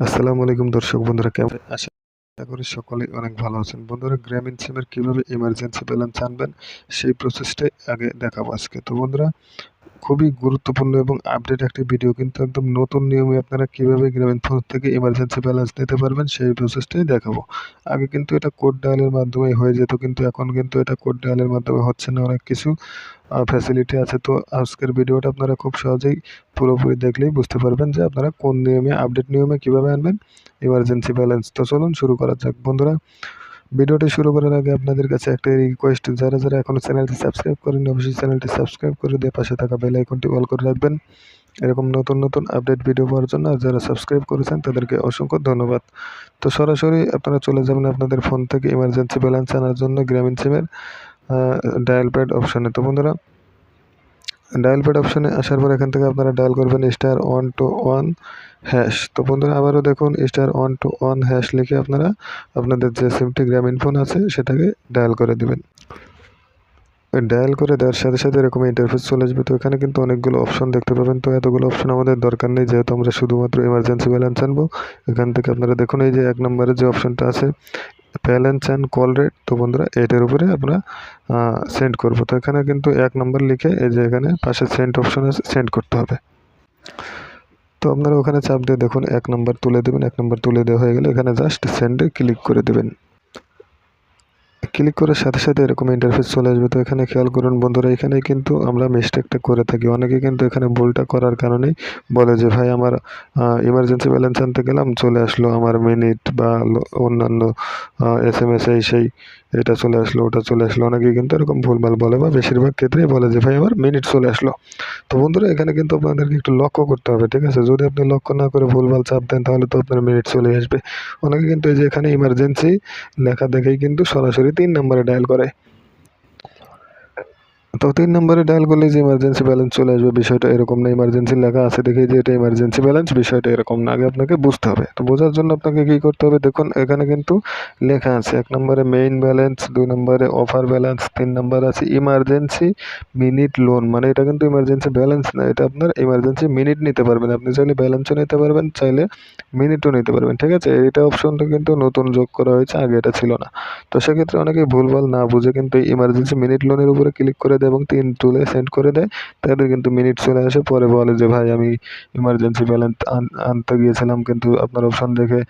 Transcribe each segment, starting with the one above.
আসসালামু আলাইকুম দর্শক বন্ধুরা, কেমন আশা করি সকলেই অনেক ভালো আছেন। বন্ধুরা, গ্রামীণ সিমের কীভাবে ইমার্জেন্সি ব্যালেন্স আনবেন, সেই প্রসেসটাই আগে দেখাবো আজকে। তো বন্ধুরা খুবই গুরুত্বপূর্ণ এবং আপডেট একটি ভিডিও কিন্তু একদম নতুন নিয়মে আপনারা কীভাবে গ্রামীণ ফোন থেকে ইমার্জেন্সি ব্যালেন্স নিতে পারবেন সেই প্রসেসটাই দেখাবো। আগে কিন্তু এটা কোড ডায়ালের মাধ্যমে হয়ে যেত, কিন্তু এখন কিন্তু এটা কোড ডায়ালের মাধ্যমে হচ্ছে না অনেক কিছু। ফ্যাসিলিটি আছে তো আজকের ভিডিওটা আপনারা খুব সহজেই পুরোপুরি দেখলেই বুঝতে পারবেন যে আপনারা কোন নিয়মে আপডেট নিয়মে কীভাবে আনবেন। ইমার্জেন্সি ব্যালেন্স তো চলুন শুরু করা যাক। বন্ধুরা ভিডিওটি শুরু করার আগে আপনাদের কাছে একটা রিকোয়েস্ট যারা যারা এখনও চ্যানেলটি সাবস্ক্রাইব করেন অবশ্যই চ্যানেলটি সাবস্ক্রাইব করে দিয়ে পাশে থাকা বেল আইকনটি অল করে রাখবেন। এরকম নতুন নতুন আপডেট ভিডিও পাওয়ার জন্য আর যারা সাবস্ক্রাইব করেছেন, তাদেরকে অসংখ্য ধন্যবাদ। তো সরাসরি আপনারা চলে যাবেন আপনাদের ফোন থেকে ইমার্জেন্সি ব্যালেন্স আনার জন্য গ্রামীণ সিমের ডায়াল প্যাড অপশানে তো বন্ধুরা ডায়াল প্যাড অপশানে আসার পর এখান থেকে আপনারা ডায়াল করবেন star one two one hash. তো বন্ধুরা, আবারও দেখুন, star one two one hash লিখে আপনারা আপনাদের যে সিমটি গ্রামীণ ফোন আছে, সেটাকে ডায়াল করে দেবেন। ডায়াল করে দেওয়ার সাথে সাথে এরকম ইন্টারফেস চলে আসবে। তো এখানে কিন্তু অনেকগুলো অপশন দেখতে পাবেন। তো এতগুলো অপশন আমাদের দরকার নেই, যেহেতু আমরা শুধুমাত্র ইমার্জেন্সি ব্যালেন্স আনব। এখান থেকে আপনারা দেখুন, এই যে এক নম্বরে যে অপশনটা আছে ব্যালেন্স অ্যান্ড কল রেট তো বন্ধুরা এটার উপরে আমরা সেন্ড করব। তো এখানে কিন্তু এক নম্বর লিখে এই যে এখানে পাশে সেন্ড অপশন আছে সেন্ড করতে হবে। তো আপনারা ওখানে চাপ দিয়ে দেখুন, এক নম্বর তুলে দেবেন, এক নম্বর তুলে দেওয়া হয়ে গেলে এখানে জাস্ট সেন্ডে ক্লিক করে দেবেন। ক্লিক করার সাথে সাথে এরকম ইন্টারফেস চলে আসবে। তো এখানে খেয়াল করুন বন্ধুরা এখানে কিন্তু আমরা মিস্টেকটা করে থাকি। অনেকে কিন্তু এখানে ভুলটা করার কারণেই বলে যে, ভাই, আমার ইমার্জেন্সি ব্যালেন্স আনতে গেলাম, চলে আসলো আমার মিনিট বা অন্যান্য এস এম এস এই সেই এটা চলে আসলো, ওটা চলে আসলো। অনেকেই কিন্তু এরকম ভুলভাল বলে বা বেশিরভাগ ক্ষেত্রেই বলে যে, ভাই, আমার মিনিট চলে আসলো। তো বন্ধুরা, এখানে কিন্তু আপনাদেরকে একটু লক্ষ্য করতে হবে, ঠিক আছে? যদি আপনি লক্ষ্য না করে ভুলভাল চাপ দেন, তাহলে তো আপনার মিনিট চলে আসবে। অনেকে কিন্তু এই যে, এখানে ইমার্জেন্সি লেখা দেখেই কিন্তু সরাসরি তিন নম্বরে ডায়াল করে। তো তিন নম্বরে ডায়াল করলে যে ইমার্জেন্সি ব্যালেন্স চলে আসবে, বিষয়টা এরকম না। ইমার্জেন্সি লেখা আছে দেখে যে এটা ইমার্জেন্সি ব্যালেন্স বিষয়টা এরকম না। আগে আপনাকে বুঝতে হবে। তো বোঝার জন্য আপনাকে কী করতে হবে? দেখুন, এখানে কিন্তু লেখা আছে, এক নম্বরে মেইন ব্যালেন্স দুই নম্বরে অফার ব্যালেন্স তিন নম্বরে আছে ইমার্জেন্সি মিনিট লোন মানে এটা কিন্তু ইমার্জেন্সি ব্যালেন্স না, এটা আপনার ইমার্জেন্সি মিনিট নিতে পারবেন। আপনি চাইলে ব্যালেন্সও নিতে পারবেন, চাইলে মিনিটও নিতে পারবেন, ঠিক আছে? এটা অপশনটা কিন্তু নতুন যোগ করা হয়েছে, আগে এটা ছিল না। তো সেক্ষেত্রে অনেকে ভুলভাল না বুঝে কিন্তু ইমার্জেন্সি মিনিট লোনের উপরে ক্লিক করে দেয় এবং তিন তুলে সেন্ড করে দেয়। তাদের কিন্তু মিনিট চলে আসে। পরে বলে যে, ভাই, আমি ইমার্জেন্সি ব্যালেন্স আনতে গিয়েছিলাম, কিন্তু আপনার অপশন দেখে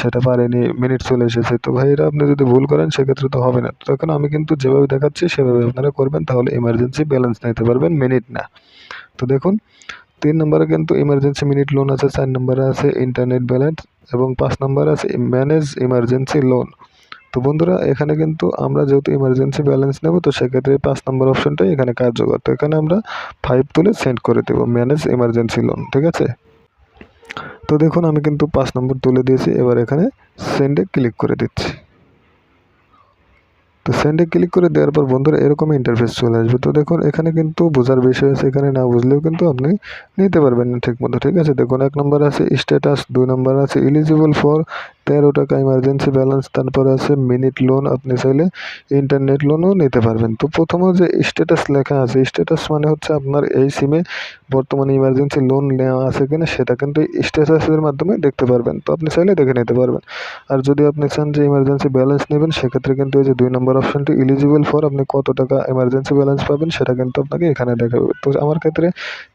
সেটা পারেনি। মিনিট চলে এসেছে। তো ভাই এটা আপনি যদি ভুল করেন, সেক্ষেত্রে তো হবে না। তখন আমি কিন্তু যেভাবে দেখাচ্ছি, সেভাবে আপনারা করবেন। তাহলে ইমার্জেন্সি ব্যালেন্স নিতে পারবেন মিনিট না। তো দেখুন, তিন নম্বরে কিন্তু ইমার্জেন্সি মিনিট লোন আছে, চার নম্বরে আছে ইন্টারনেট ব্যালেন্স এবং পাঁচ নম্বরে আছে ম্যানেজ ইমার্জেন্সি লোন তো বন্ধুরা, এখানে কিন্তু আমরা যেহেতু ইমার্জেন্সি ব্যালেন্স নেব, তো সেক্ষেত্রে পাঁচ নম্বর অপশনটাই এখানে কার্যকর। তো এখানে আমরা ফাইভ তুলে সেন্ড করে দেবো ম্যানেজ ইমার্জেন্সি লোন ঠিক আছে? তো দেখুন, আমি কিন্তু পাঁচ নম্বর তুলে দিয়েছি, এবার এখানে সেন্ডে ক্লিক করে দিচ্ছি। তো সেন্ডে ক্লিক করে দেওয়ার পর বন্ধুরা এরকম ইন্টারফেস চলে আসবে। তো দেখুন, এখানে কিন্তু বোঝার বিষয় আছে, এখানে না বুঝলেও কিন্তু আপনি নিতে পারবেন না ঠিক মতো ঠিক আছে? দেখুন, এক নম্বর আছে স্ট্যাটাস দুই নম্বর আছে ইলিজিবল ফর তেরো টাকা ইমার্জেন্সি ব্যালেন্স তারপরে আছে মিনিট লোন আপনি চাইলে ইন্টারনেট লোনও নিতে পারবেন। তো প্রথমে যে স্ট্যাটাস লেখা আছে স্ট্যাটাস মানে হচ্ছে আপনার এই সিমে বর্তমানে ইমার্জেন্সি লোন নেওয়া আছে কিনা, সেটা কিন্তু স্ট্যাটাসের মাধ্যমে দেখতে পারবেন। তো আপনি চাইলে দেখে নিতে পারবেন। আর যদি আপনি চান যে ইমার্জেন্সি ব্যালেন্স নেবেন, সেক্ষেত্রে কিন্তু এই যে দুই নম্বর অপশনটি ইলিজিবল ফর আপনি কত টাকা এমার্জেন্সি ব্যালেন্স পাবেন সেটা কিন্তু আপনাকে এখানে দেখাবে। তো আমার ক্ষেত্রে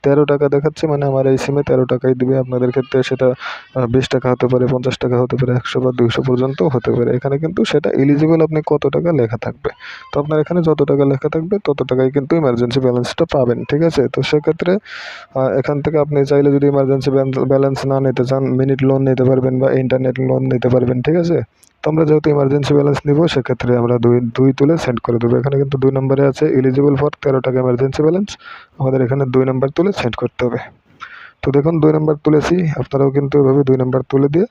তেরো টাকা দেখাচ্ছে মানে আমার এই সিমে তেরো টাকাই দিবে। আপনাদের ক্ষেত্রে সেটা বিশ টাকা হতে পারে, পঞ্চাশ টাকা হতে পারে, একশো বা দুইশো পর্যন্ত হতে পারে। এখানে কিন্তু সেটা এলিজিবল আপনি কত টাকা লেখা থাকবে। তো আপনার এখানে যত টাকা লেখা থাকবে, তত টাকাই কিন্তু ইমার্জেন্সি ব্যালেন্সটা পাবেন, ঠিক আছে? তো সেক্ষেত্রে এখান থেকে আপনি চাইলে যদি ইমার্জেন্সি ব্যালেন্স না নিতে চান মিনিট লোন নিতে পারবেন বা ইন্টারনেট লোন নিতে পারবেন, ঠিক আছে? তো আমরা যেহেতু ইমার্জেন্সি ব্যালেন্স নিব, সেক্ষেত্রে আমরা দুই দুই তুলে সেন্ড করে দেবো। এখানে কিন্তু দুই নম্বরে আছে এলিজিবল ফর তেরো টাকা ইমার্জেন্সি ব্যালেন্স আমাদের এখানে দুই নম্বর তুলে সেন্ড করতে হবে। তো দেখুন, দুই নম্বর তুলেছি। আপনারাও কিন্তু এভাবে দুই নম্বর তুলে দিয়ে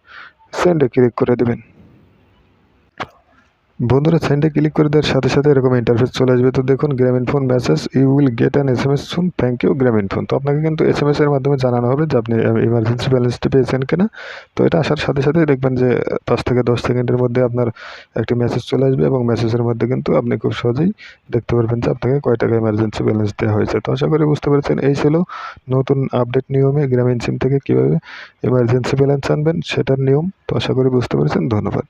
সেন্ডে ক্লিক করে দেবেন। বন্ধুরা সেন্ডে ক্লিক করে দেওয়ার সাথে সাথে এরকম ইন্টারফেস চলে আসবে। তো দেখুন Grameenphone message you will get an S M S শুন থ্যাংক ইউ গ্রামীণ ফোন তো আপনাকে কিন্তু এস এম এস এর মাধ্যমে জানানো হবে যে আপনি ইমার্জেন্সি ব্যালেন্সটি পেয়েছেন কিনা। তো এটা আসার সাথে সাথে দেখবেন যে পাঁচ থেকে দশ সেকেন্ডের মধ্যে আপনার একটি মেসেজ চলে আসবে এবং মেসেজের মধ্যে কিন্তু আপনি খুব সহজেই দেখতে পারবেন যে আপনাকে কয় টাকা ইমার্জেন্সি ব্যালেন্স দেওয়া হয়েছে। তো আশা করি বুঝতে পেরেছেন, এই ছিল নতুন আপডেট নিয়মে গ্রামীণ সিম থেকে কীভাবে ইমার্জেন্সি ব্যালেন্স আনবেন, সেটার নিয়ম। তো আশা করি বুঝতে পেরেছেন, ধন্যবাদ।